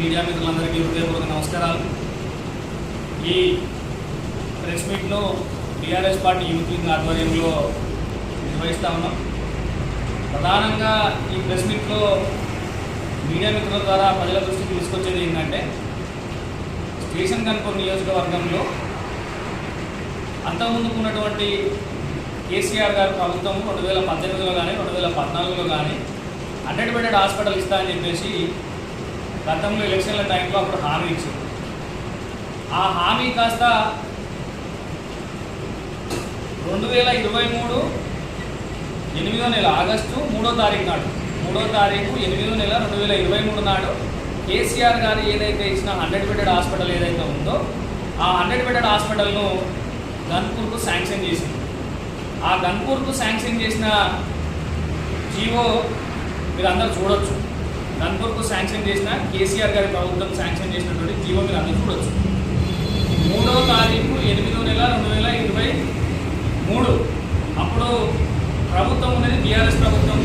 Media మిత్రులందరికీ హృదయపూర్వక నమస్కారాలు. ఈ ప్రెస్ మీట్ను టీఆర్ఎస్ పార్టీ యూత్ వింగ్ ఆధ్వర్యంలో నిర్వహిస్తా ఉన్నాం. ప్రధానంగా ఈ ప్రెస్ మీట్లో మీడియా మిత్రుల ద్వారా ప్రజల దృష్టికి తీసుకొచ్చేది ఏంటంటే స్టేషన్ కనుపూర్ నియోజకవర్గంలో అంతకుముందుకు ఉన్నటువంటి కేసీఆర్ గారి ప్రభుత్వం రెండు వేల పద్దెనిమిదిలో కానీ రెండు వేల పద్నాలుగులో కానీ హండ్రెడ్ బెడెడ్ హాస్పిటల్ ఇస్తా అని చెప్పేసి గతంలో ఎలక్షన్ల టైంలో అప్పుడు హామీ ఇచ్చింది. ఆ హామీ కాస్త రెండు వేల ఇరవై మూడు ఎనిమిదో నెల ఆగస్టు మూడో తారీఖు నాడు మూడో తారీఖు ఎనిమిదో నెల రెండు వేల ఇరవై మూడు నాడు కేసీఆర్ గారు ఏదైతే ఇచ్చిన హండ్రెడ్ బెడెడ్ హాస్పిటల్ ఏదైతే ఉందో ఆ హండ్రెడ్ బెడెడ్ హాస్పిటల్ను గన్పూర్కు శాంక్షన్ చేసింది. ఆ గన్పూర్కు శాంక్షన్ చేసిన జీవో మీరు అందరూ దాని కొరకు శాంక్షన్ చేసిన కేసీఆర్ గారి ప్రభుత్వం శాంక్షన్ చేసినటువంటి జీవో మీరు అందరూ చూడొచ్చు. మూడో తారీఖు ఎనిమిదో నెల రెండు వేల ఇరవై మూడు. అప్పుడు ప్రభుత్వం ఉన్నది బీఆర్ఎస్ ప్రభుత్వం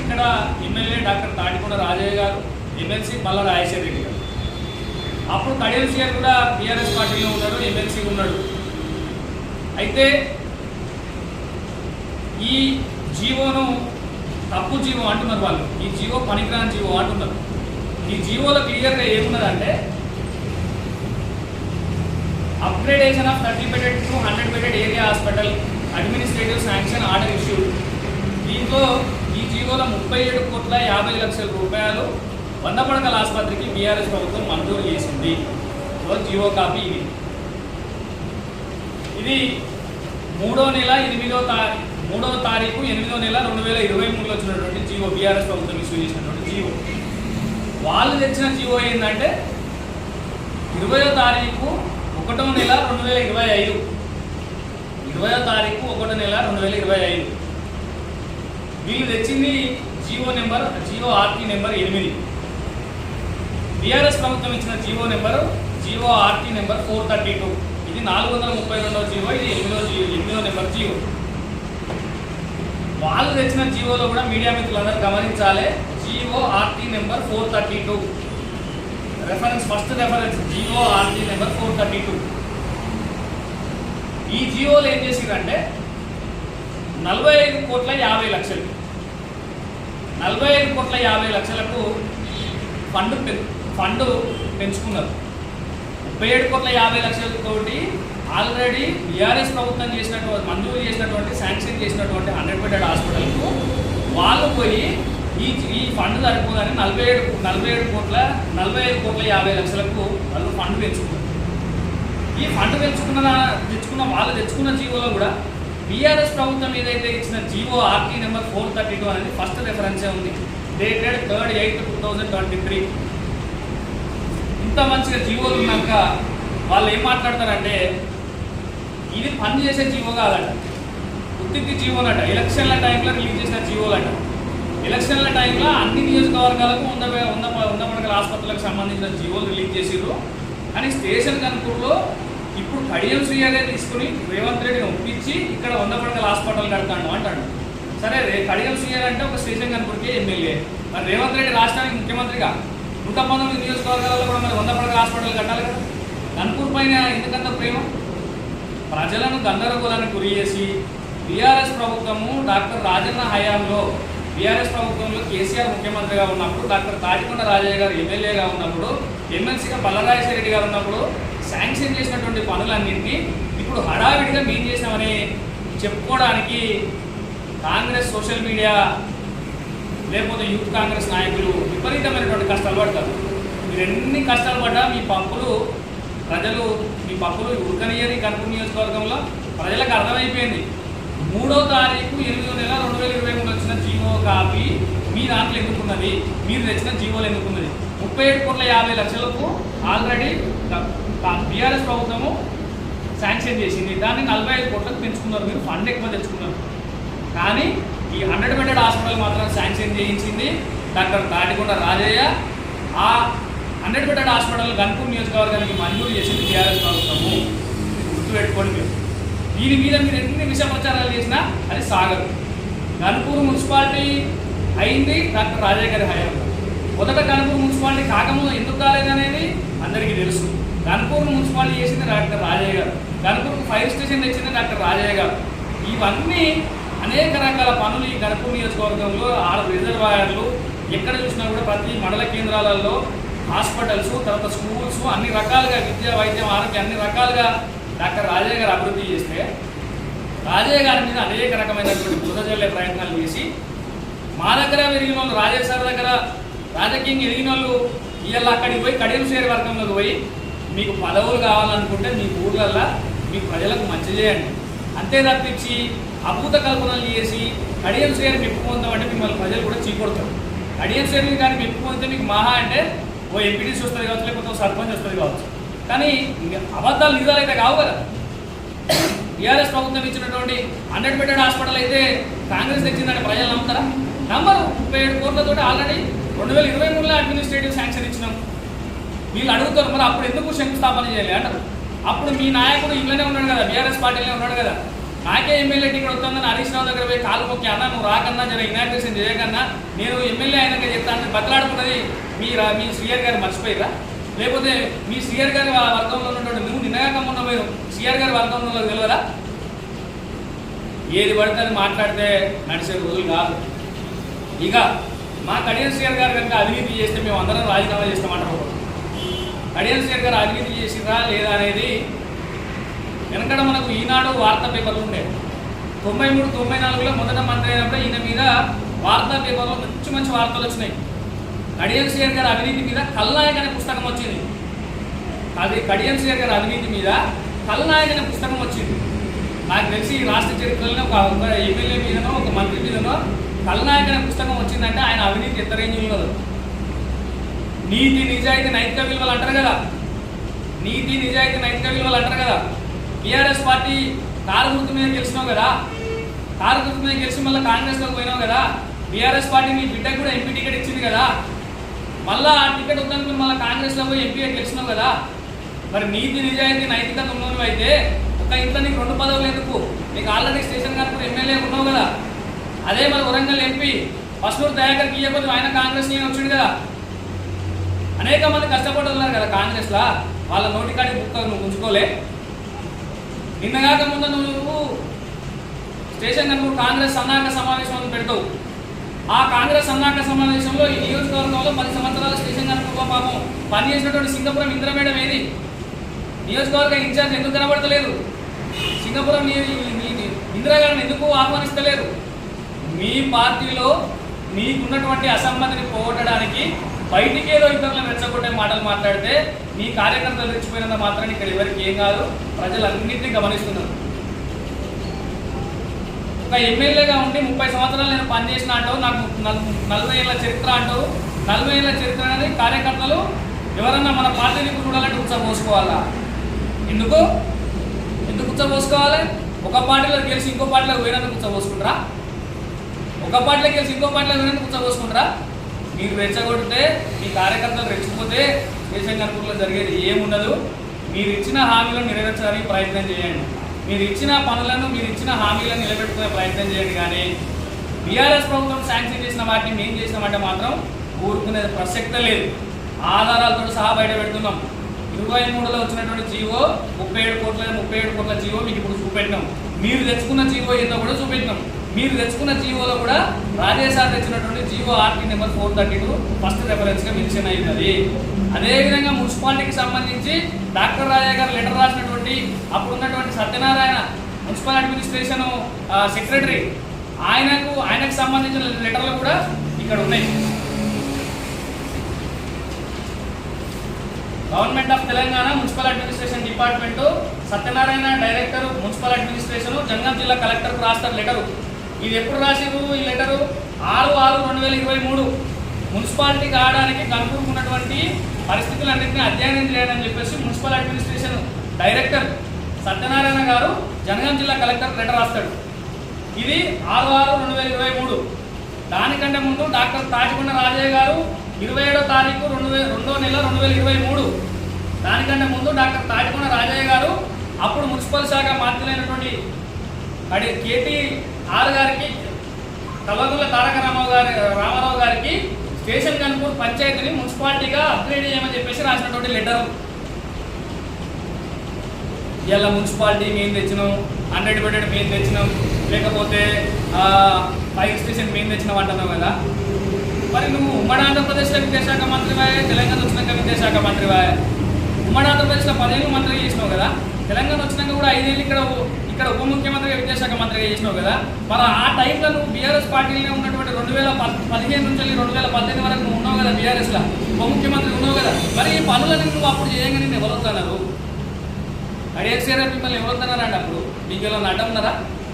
ఇక్కడ ఎమ్మెల్యే డాక్టర్ తాటికొండ రాజయ్య గారు ఎమ్మెల్సీ మల్ల రాజశేఖర రెడ్డి గారు. అప్పుడు కడియం కూడా బీఆర్ఎస్ పార్టీలో ఉన్నాడు ఎమ్మెల్సీ ఉన్నాడు. అయితే ఈ జీవోను తప్పు జీవో అంటున్నారు వాళ్ళు. ఈ జీవో పనికిరాని జీవో అంటున్నారు. ఈ జీవోలో క్లియర్గా ఏమున్నదంటే upgradation of thirty bedded to hundred bedded area hospital administrative sanction order issue దీంతో ఈ జీవోలో ముప్పై ఏడు కోట్ల యాభై లక్షల రూపాయలు వంద పడకల ఆసుపత్రికి బీఆర్ఎస్ ప్రభుత్వం మంజూరు చేసింది. సో జియో కాపీ ఇది. ఇది మూడో నెల ఎనిమిదో తారీఖు మూడవ తారీఖు ఎనిమిదో నెల రెండు వేల ఇరవై మూడులో వచ్చినటువంటి జియో బీఆర్ఎస్ ప్రభుత్వం ఇష్యూ చేసినటువంటి జియో వాళ్ళు తెచ్చిన జియో ఏంటంటే ఇరవయో తారీఖు ఒకటో నెల రెండు వేల ఇరవై ఐదు. ఇరవయో తారీఖు ఒకటో నెల రెండు వేల ఇరవై ఐదు. వీళ్ళు తెచ్చింది GO number GO RT number ఎనిమిది. బీఆర్ఎస్ ప్రభుత్వం ఇచ్చిన GO number GO RT number four thirty two. ఇది నాలుగు వందల ముప్పై రెండవ జియో ఇది ఎనిమిదో జియో ఎనిమిదో నెంబర్ జియో వాళ్ళు తెచ్చిన జీవోలో కూడా మీడియా మిత్రులందరూ గమనించాలి. GO RT number four thirty two. Reference first reference GO RT number four thirty two. ఈ జియోలో ఏం చేసిందంటే నలభై ఐదు కోట్ల యాభై లక్షలు. నలభై ఐదు కోట్ల యాభై లక్షలకు ఫండ్ పె- ఫండ్ పెంచుకున్నారు. ముప్పై ఏడు కోట్ల యాభై లక్షలతోటి ఆల్రెడీ బీఆర్ఎస్ ప్రభుత్వం చేసినటువంటి మంజూరు చేసినటువంటి శాంక్షన్ చేసినటువంటి హండ్రెడ్ బెడెడ్ హాస్పిటల్కు వాళ్ళు పోయి ఈ ఈ ఫండ్ సరిపోదని నలభై ఏడు నలభై ఏడు కోట్ల నలభై ఐదు కోట్ల యాభై లక్షలకు వాళ్ళు ఫండ్ పెంచుకున్నారు. ఈ ఫండ్ పెంచుకున్న తెచ్చుకున్న వాళ్ళు తెచ్చుకున్న జీవోలో కూడా బీఆర్ఎస్ ప్రభుత్వం ఏదైతే ఇచ్చిన GO RT number four thirty two అనేది ఫస్ట్ రెఫరెన్సే ఉంది. Dated third eight two thousand twenty three ఇంత మంచిగా జీవోలు ఉన్నాక వాళ్ళు ఏం మాట్లాడతారంటే ఇది పని చేసే జీవో కాదట. ఉత్తికి జీవోలట ఎలక్షన్ల టైంలో రిలీజ్ చేసిన జీవోలట. ఎలక్షన్ల టైంలో అన్ని నియోజకవర్గాలకు ఉన్న ఉన్న ఉన్న పడకల ఆసుపత్రులకు సంబంధించిన జీవోలు రిలీజ్ చేసిర్రు. కానీ స్టేషన్ కనుకూరులో ఇప్పుడు కడియం శ్రీయాగే తీసుకుని రేవంత్ రెడ్డిని ఒప్పించి ఇక్కడ వంద పడకల హాస్పిటల్ కడతాడు అంటాడు. సరే రే కడియం శ్రీయాగ్ అంటే ఒక స్టేషన్ కనుకూరుకే ఎమ్మెల్యే. మరి రేవంత్ రెడ్డి రాష్ట్రానికి ముఖ్యమంత్రిగా నూట పంతొమ్మిది నియోజకవర్గాలలో కూడా మరి వంద పడకల హాస్పిటల్ కట్టాలి కదా. కనుకూరు పైన ఎందుకంత ప్రేమ? ప్రజలను గందరగోళానికి గురి చేసి బీఆర్ఎస్ ప్రభుత్వము డాక్టర్ రాజన్న హయాంలో బీఆర్ఎస్ ప్రభుత్వంలో కేసీఆర్ ముఖ్యమంత్రిగా ఉన్నప్పుడు డాక్టర్ తాటికొండ రాజయ్య గారు ఎమ్మెల్యేగా ఉన్నప్పుడు ఎమ్మెల్సీగా బల్లరాజేశ్వర రెడ్డి గారు ఉన్నప్పుడు శాంక్షన్ చేసినటువంటి పనులన్నింటినీ ఇప్పుడు హడావిడిగా మేము చేసినామని చెప్పుకోవడానికి కాంగ్రెస్ సోషల్ మీడియా లేకపోతే యూత్ కాంగ్రెస్ నాయకులు విపరీతమైనటువంటి కష్టాలు పడతారు. మీరు ఎన్ని కష్టాలు పడ్డా మీ పంపులు ప్రజలు మీ పప్పులు ఉడకనియని కడుపు నియోజకవర్గంలో ప్రజలకు అర్థమైపోయింది. మూడో తారీఖు ఎనిమిదో నెల రెండు వేల ఇరవై మూడు వచ్చిన జీవో కాపీ మీ దాంట్లో ఎందుకున్నది? మీరు తెచ్చిన జీవోలు ఎందుకున్నది? ముప్పై ఏడు కోట్ల యాభై లక్షలకు ఆల్రెడీ బీఆర్ఎస్ ప్రభుత్వము శాంక్షన్ చేసింది. దాన్ని నలభై ఐదు కోట్లకు పెంచుకున్నారు మీరు ఫండ్ ఎక్కువ తెచ్చుకున్నారు. కానీ ఈ హండ్రెడ్ బెడెడ్ హాస్పిటల్ మాత్రం శాంక్షన్ చేయించింది డాక్టర్ దాటికొండ రాజయ్య. ఆ హండ్రెడ్ బెడెడ్ హాస్పిటల్ గన్పూర్ నియోజకవర్గానికి మంజూరు చేసింది టీఆర్ఎస్ ప్రభుత్వము. గుర్తుపెట్టుకోండి మీరు. దీని మీద మీరు ఎన్ని విష ప్రచారాలు చేసినా అది సాగదు. గన్పూర్ మున్సిపాలిటీ అయింది డాక్టర్ రాజయ్య గారి హయాంలో. మొదట గణపూర్ మున్సిపాలిటీ కాకముందు ఎందుకు కాలేదనేది అందరికీ తెలుసు. గణపూర్ మున్సిపాలిటీ చేసింది డాక్టర్ రాజయ్య గారు. గణపూర్ ఫైర్ స్టేషన్ తెచ్చింది డాక్టర్ రాజయ్య గారు. ఇవన్నీ అనేక రకాల పనులు ఈ గణపూర్ నియోజకవర్గంలో ఆరు రిజర్వాయర్లు ఎక్కడ చూసినా కూడా ప్రతి మండల కేంద్రాలలో హాస్పిటల్స్ తర్వాత స్కూల్స్ అన్ని రకాలుగా విద్య వైద్యం ఆరోగ్యం అన్ని రకాలుగా డాక్టర్ రాజయ్య గారు అభివృద్ధి చేస్తే రాజయ్య గారి మీద అనేక రకమైనటువంటి బుధజల్లే ప్రయత్నాలు చేసి మా దగ్గర పెరిగిన వాళ్ళు రాజయ్య సార్ దగ్గర రాజకీయంగా ఎదిగిన వాళ్ళు ఇవాళ అక్కడికి పోయి కడియం షేర్ వర్గంలోకి పోయి మీకు పదవులు కావాలనుకుంటే మీ ఊర్లల్లో మీ ప్రజలకు మంచి చేయండి. అంతే తప్పించి అభూత కల్పనలు చేసి కడియం షేర్ మెప్పుకుందామంటే మిమ్మల్ని ప్రజలు కూడా చీకొడతారు. కడియం షేర్ కానీ మెప్పుకుంటే మీకు మహా అంటే ఓ ఎంపీటీసీ వస్తుంది కావచ్చు లేకపోతే ఓ సర్పంచ్ వస్తుంది కావచ్చు. కానీ అబద్ధాలు నిజాలు అయితే కావు కదా. టీఆర్ఎస్ ప్రభుత్వం ఇచ్చినటువంటి హండ్రెడ్ బెడెడ్ హాస్పిటల్ అయితే కాంగ్రెస్ తెచ్చిందని ప్రజలు నమ్ముతారా? నమ్మరు. ముప్పై ఏడు కోట్లతో ఆల్రెడీ రెండు వేల ఇరవై మూడులో అడ్మినిస్ట్రేటివ్ శాంక్షన్ ఇచ్చినాం. వీళ్ళు అడుగుతారు మరి అప్పుడు ఎందుకు శంకుస్థాపన చేయాలి అంటారు. అప్పుడు మీ నాయకుడు ఇంట్లోనే ఉన్నాడు కదా బీఆర్ఎస్ పార్టీలోనే ఉన్నాడు కదా. నాకే ఎమ్మెల్యే టికెట్ వస్తుందని హరీష్ రావు దగ్గర పోయి కాలు మొక్కి అన్న నువ్వు రాకన్నా జర ఇనాగ్రేషన్ చేయకన్నా నేను ఎమ్మెల్యే అయినాక చెప్తాను బతలాడుకున్నది మీ మీ శ్రీయర్ గారు మర్చిపోయిరా లేకపోతే మీ శ్రీయర్ గారి వర్గంలో ఉన్నటువంటి నువ్వు నిన్నగా మొన్న మీరు శ్రీఆర్ గారి వర్గంలో తెలియదా ఏది పడితే మాట్లాడితే నడిచే రోజులు కాదు. ఇక మా కడియన్ శ్రీఆర్ గారు కనుక అవినీతి చేస్తే మేము అందరం రాజీనామా చేస్తామంటారు. కడియం కడియన్ శ్రీయర్ గారు అవినీతి చేసిరా లేదా అనేది వెనకడ మనకు ఈనాడు వార్తా పేపర్లు ఉండే. తొంభై మూడు తొంభై నాలుగులో మొదట మంత్రి అయినప్పుడు ఈయన మీద వార్తా పేపర్లో మంచి మంచి వార్తలు వచ్చినాయి. కడియం శ్రీయర్ గారి అవినీతి మీద కల్నాయక్ అనే పుస్తకం వచ్చింది. అది కడియం శ్రీయర్ గారి అవినీతి మీద కల్నాయక్ అనే పుస్తకం వచ్చింది. నాకు తెలిసి ఈ రాష్ట్ర చరిత్రలో ఒక ఎమ్మెల్యే మీదనో ఒక మంత్రి మీదనో కల్నాయక్ అనే పుస్తకం వచ్చిందంటే ఆయన అవినీతి ఎంత రేంజ్ ఉన్నదో. నీతి నిజాయితీ నైతిక విలువలు అంటారు కదా. నీతి నిజాయితీ నైతిక విలువలు అంటారు కదా. బీఆర్ఎస్ పార్టీ కారు గుర్తు మీద గెలిచినావు కదా? కారు గుర్తు మీద గెలిచి మళ్ళీ కాంగ్రెస్లోకి పోయినావు కదా? బీఆర్ఎస్ పార్టీ మీ బిడ్డకు కూడా ఎంపీ టికెట్ ఇచ్చింది కదా? మళ్ళీ ఆ టికెట్ వద్దనుకుని మళ్ళీ కాంగ్రెస్లో పోయి ఎంపీగా గెలిచినావు కదా? మరి నీతి నిజాయితీ నైతికత ఉన్నవి అయితే ఒక ఇంట్లో నీకు రెండు పదవులు ఎందుకు? నీకు ఆల్రెడీ స్టేషన్ గారు ఎమ్మెల్యే ఉన్నావు కదా? అదే మన వరంగల్ ఎంపీ పసునూరు దయాకర్కి ఇవ్వకపోతే ఆయన కాంగ్రెస్ నేను వచ్చిండు కదా? అనేక మంది కష్టపడి ఉన్నారు కదా కాంగ్రెస్లా. వాళ్ళ నోటికాడి బుక్క నువ్వు ఉంచుకోలే. నిన్నగాక ముందు నువ్వు స్టేషన్ నువ్వు కాంగ్రెస్ సన్నాహక సమావేశం పెడతావు. ఆ కాంగ్రెస్ సన్నాహక సమావేశంలో ఈ నియోజకవర్గంలో పది సంవత్సరాల స్టేషన్ కనుక పాపం పనిచేసినటువంటి సింగపురం ఇంద్ర మేడం ఏది? నియోజకవర్గ ఇన్ఛార్జ్ ఎందుకు కనబడతలేదు? సింగపురం నీ- ఇందిరాగారిని ఎందుకు ఆహ్వానిస్తలేరు మీ పార్టీలో మీకున్నటువంటి అసమ్మతిని పోగొట్టడానికి బయటికి ఏదో ఇతరులను రెచ్చగొట్టే మాటలు మాట్లాడితే మీ కార్యకర్తలు రెచ్చిపోయినంత మాత్రం ఇక్కడ ఎవరికి ఏం కాదు ప్రజలన్నింటినీ గమనిస్తున్నారు. ఒక ఎమ్మెల్యేగా ఉండి ముప్పై సంవత్సరాలు నేను పనిచేసిన అంటావు నాకు నలభై ఏళ్ళ చరిత్ర అంటావు. నలభై ఏళ్ళ చరిత్ర అనేది కార్యకర్తలు ఎవరన్నా మన పార్టీని చూడాలంటే ఉత్సపోసుకోవాలా ఎందుకు? ఎందుకు ఉత్సపోసుకోవాలి ఒక పార్టీలో గెలిచి ఇంకో పార్టీలో పోయినందుకు ఉత్సపోసుకుంటారా ఒక పార్టీలో గెలిచి ఇంకో పార్టీలో పోయినందుకు ఉత్సపోసుకుంటారా మీరు రెచ్చగొడితే మీ కార్యకర్తలు రెచ్చిపోతే దేశం కనుకలో జరిగేది ఏముండదు. మీరు ఇచ్చిన హామీలను నెరవేర్చడానికి ప్రయత్నం చేయండి. మీరు ఇచ్చిన పనులను మీరు ఇచ్చిన హామీలను నిలబెట్టుకునే ప్రయత్నం చేయండి కానీ బీఆర్ఎస్ ప్రభుత్వం శాంక్షన్ చేసిన వాటిని మేము చేసినామంటే మాత్రం ఊరుకునే ప్రసక్తే లేదు. ఆధారాలతో సహా బయట పెడుతున్నాం. ఇరవై మూడులో వచ్చినటువంటి జీవో ముప్పై ఏడు కోట్ల ముప్పై ఏడు కోట్ల జీవో మీకు ఇప్పుడు చూపెట్టినాం. మీరు తెచ్చుకున్న జీవో ఏదో కూడా చూపెట్టినాం. మీరు తెచ్చుకున్న జీవోలో కూడా రాజేశార్ తెచ్చినటువంటి GO RT number four thirty two first రెఫరెన్స్గా mention అయినది. అదేవిధంగా మున్సిపాలిటీకి సంబంధించి డాక్టర్ రాజా గారు లెటర్ రాసినటువంటి అప్పుడు ఉన్నటువంటి సత్యనారాయణ మున్సిపల్ అడ్మినిస్ట్రేషన్ సెక్రటరీ ఆయనకు ఆయనకు సంబంధించిన లెటర్లు కూడా ఇక్కడ ఉన్నాయి. Government of Telangana municipal administration department Satyanarayana director municipal administration జంగం జిల్లా కలెక్టర్కు రాస్తారు లెటరు ఇది ఎప్పుడు రాసిరు ఈ లెటరు? ఆరు ఆరు రెండు వేల ఇరవై మూడు. మున్సిపాలిటీ కావడానికి కనుక్కున్నటువంటి పరిస్థితులన్నింటినీ అధ్యయనం చేయాలని చెప్పేసి మున్సిపల్ అడ్మినిస్ట్రేషన్ డైరెక్టర్ సత్యనారాయణ గారు జనగాం జిల్లా కలెక్టర్ లెటర్ రాస్తాడు. ఇది ఆరు ఆరు రెండు వేల ఇరవై మూడు. దానికంటే ముందు డాక్టర్ తాటికొండ రాజయ్య గారు ఇరవై ఏడో తారీఖు రెండు వేల రెండో నెల రెండు వేల ఇరవై మూడు. దానికంటే ముందు డాక్టర్ తాటికొండ రాజయ్య గారు అప్పుడు మున్సిపల్ శాఖ మంత్రులైనటువంటి అడి కేటీ ఆర్ గారికి కల్వగుల్ల తారక రామారావు గారి రామారావు గారికి స్టేషన్ కనుపూర్ పంచాయతీని మున్సిపాలిటీగా అప్గ్రేడ్ చేయమని చెప్పేసి రాసినటువంటి లెటర్. ఇలా మున్సిపాలిటీ మేము తెచ్చినాం హండ్రెడ్ బెడెడ్ మేము తెచ్చినాం లేకపోతే ఫైర్ స్టేషన్ మేము తెచ్చినాం అంటున్నావు కదా. మరి నువ్వు ఉమ్మడి ఆంధ్రప్రదేశ్లో విద్యాశాఖ మంత్రివాయే తెలంగాణ వచ్చినాక విద్యాశాఖ మంత్రివాయే ఉమ్మడి ఆంధ్రప్రదేశ్లో పదిహేను మంత్రి చేసినావు కదా. తెలంగాణ వచ్చినాక కూడా ఐదేళ్ళు ఇక్కడ ఇక్కడ ఉప ముఖ్యమంత్రిగా విద్యాశాఖ మంత్రిగా చేసినావు కదా. మరి ఆ టైంలో నువ్వు బీఆర్ఎస్ పార్టీలోనే ఉన్నటువంటి రెండు వేల పదిహేను నుంచి రెండు వేల పద్దెనిమిది వరకు నువ్వు ఉన్నావు కదా బీఆర్ఎస్లో. ఉప ముఖ్యమంత్రి ఉన్నావు కదా. మరి ఈ పనులని నువ్వు అప్పుడు చేయగానే నేను ఎవరు వస్తున్నారు అడిగేసారా మిమ్మల్ని ఎవరు అప్పుడు? మీకు ఇలా అడ్డం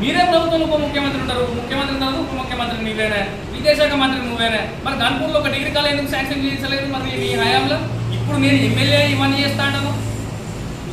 మీరే ప్రభుత్వంలో ఉప ముఖ్యమంత్రి ఉంటారు. ముఖ్యమంత్రి ఉన్నారు ఉప ముఖ్యమంత్రి నువ్వేనే? విదేశాఖ మంత్రి నువ్వేనే? మరి కాన్పూర్లో ఒక డిగ్రీ కాలేజ్ ఎందుకు శాంక్షన్ చేయించలేదు మరి నీ హయాంలో? ఇప్పుడు నేను ఎమ్మెల్యే ఇవన్నీ చేస్తా అంటాను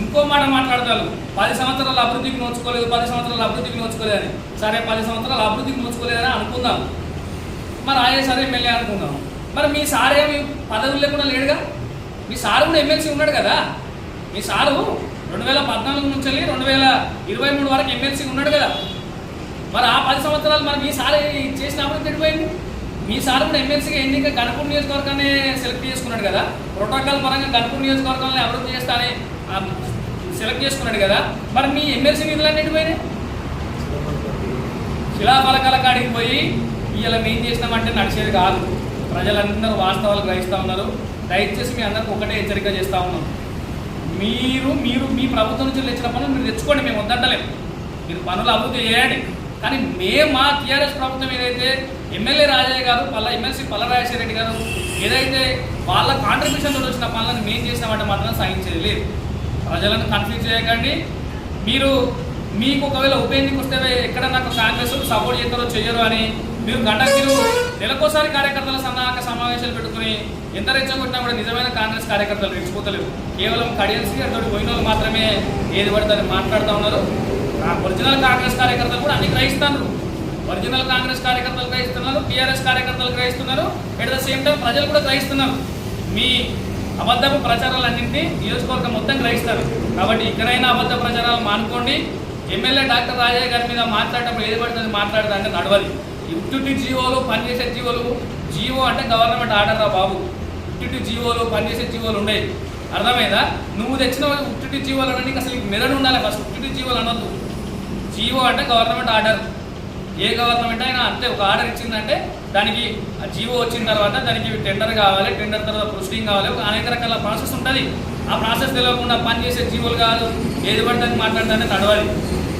ఇంకో మాట మాట్లాడతాను పది సంవత్సరాల అభివృద్ధికి నోచుకోలేదు పది సంవత్సరాల అభివృద్ధికి నోచుకోలేదని. సరే పది సంవత్సరాల అభివృద్ధికి నోచుకోలేదని అనుకుందాం. మరి ఆయన సరే ఎమ్మెల్యే అనుకుందాం. మరి మీ సార్ ఏమి పదవులు లేకుండా లేడుగా? మీ సారు కూడా ఎమ్మెల్సీ ఉన్నాడు కదా? మీ సారు రెండు వేల పద్నాలుగు నుంచి వెళ్ళి రెండు వేల ఇరవై మూడు వరకు ఎమ్మెల్సీ ఉన్నాడు కదా? మరి ఆ పది సంవత్సరాలు మరి మీ సార్ చేసిన అభివృద్ధి ఎడిపోయింది మీ సార్ కూడా ఎమ్మెల్సీగా ఎన్నిక గణపూర్ నియోజకవర్గాన్ని సెలెక్ట్ చేసుకున్నాడు కదా? ప్రోటోకాల్ పరంగా గణపూర్ నియోజకవర్గాన్ని అభివృద్ధి చేస్తానే సెలెక్ట్ చేసుకున్నాడు కదా మరి మీ ఎమ్మెల్సీ నిధులు అన్నింటి పోయినాయి? శిలాఫలకాల కాడికి పోయి ఇలా మేము చేసినామంటే నడిచేది కాదు. ప్రజలందరూ వాస్తవాలు గ్రహిస్తూ ఉన్నారు. దయచేసి మీ అందరికి ఒకటే హెచ్చరిక చేస్తూ ఉన్నాం మీరు మీరు మీ ప్రభుత్వం నుంచి తెచ్చిన పనులు మీరు తెచ్చుకోండి మేము వద్దంటలేము మీరు పనులు అభివృద్ధి చేయండి. కానీ మేము మా టీఆర్ఎస్ ప్రభుత్వం ఏదైతే ఎమ్మెల్యే రాజయ్య గారు మళ్ళీ ఎమ్మెల్సీ పల్ల రాజశేఖర రెడ్డి గారు ఏదైతే వాళ్ళ కాంట్రిబ్యూషన్ వచ్చిన పనులను మేము చేసినామంటే మాత్రం సాగించేది లేదు. ప్రజలను కన్ఫ్యూజ్ చేయకండి. మీరు మీకు ఒకవేళ ఉప ఎన్నిక వస్తే ఎక్కడ నాకు కాంగ్రెస్ సపోర్ట్ చేస్తారో చేయరు అని మీరు గంటకి నెలకోసారి కార్యకర్తల సన్నాహక సమావేశాలు పెట్టుకుని ఎంత రెచ్చగొట్టినా కూడా నిజమైన కాంగ్రెస్ కార్యకర్తలు రెచ్చిపోతలేవు కేవలం కడియన్సీ అటువంటి పోయిన వాళ్ళు మాత్రమే ఏది పడితే మాట్లాడుతూ ఉన్నారు. ఆ ఒరిజినల్ కాంగ్రెస్ కార్యకర్తలు కూడా అన్ని గ్రహిస్తున్నారు. ఒరిజినల్ కాంగ్రెస్ కార్యకర్తలు గ్రహిస్తున్నారు టీఆర్ఎస్ కార్యకర్తలు గ్రహిస్తున్నారు. ఎట్ ద సేమ్ టైం ప్రజలు కూడా గ్రహిస్తున్నారు. మీ అబద్ధపు ప్రచారాలన్నింటినీ నియోజకవర్గం మొత్తం గ్రహిస్తారు. కాబట్టి ఇక్కడైనా అబద్ధ ప్రచారాలు మానుకోండి. ఎమ్మెల్యే డాక్టర్ రాజయ్య గారి మీద మాట్లాడటప్పుడు ఏది పడుతుంది మాట్లాడదా నడవదు. నడవది జీవోలు పనిచేసే జీవోలు జీవో అంటే గవర్నమెంట్ ఆర్డర్ రా బాబు. ఉట్టిటి జీవోలు పనిచేసే జీవోలు ఉండేవి. అర్థమైందా? నువ్వు తెచ్చిన ఉట్టిటి జీవోలు అనడానికి అసలు మెదడు ఉండాలి ఫస్ట్. ఉట్టిటి జీవోలు అనొద్దు. జీవో అంటే గవర్నమెంట్ ఆర్డర్. ఏ గవర్నమెంట్ అయినా అంతే ఒక ఆర్డర్ ఇచ్చిందంటే దానికి జీవో వచ్చిన తర్వాత దానికి టెండర్ కావాలి టెండర్ తర్వాత ప్రొసీడింగ్ కావాలి ఒక అనేక రకాల ప్రాసెస్ ఉంటుంది. ఆ ప్రాసెస్ తెలియకుండా పని చేసే జీవోలు కాదు ఏది పడ్డానికి మాట్లాడడానికి మాట్లాడదాన్ని నడవాలి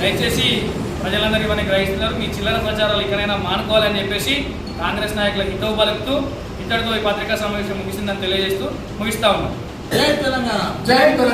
దయచేసి ప్రజలందరూ ఇవన్నీ గ్రహిస్తున్నారు. మీ చిల్లర ప్రచారాలు ఇక్కడైనా మానుకోవాలని చెప్పేసి కాంగ్రెస్ నాయకులకు హితవు పలుకుతూ ఇక్కడితో ఈ పత్రికా సమావేశం ముగిసిందని తెలియజేస్తూ ముగిస్తా ఉన్నాం. జై తెలంగాణ. జై తెలంగాణ.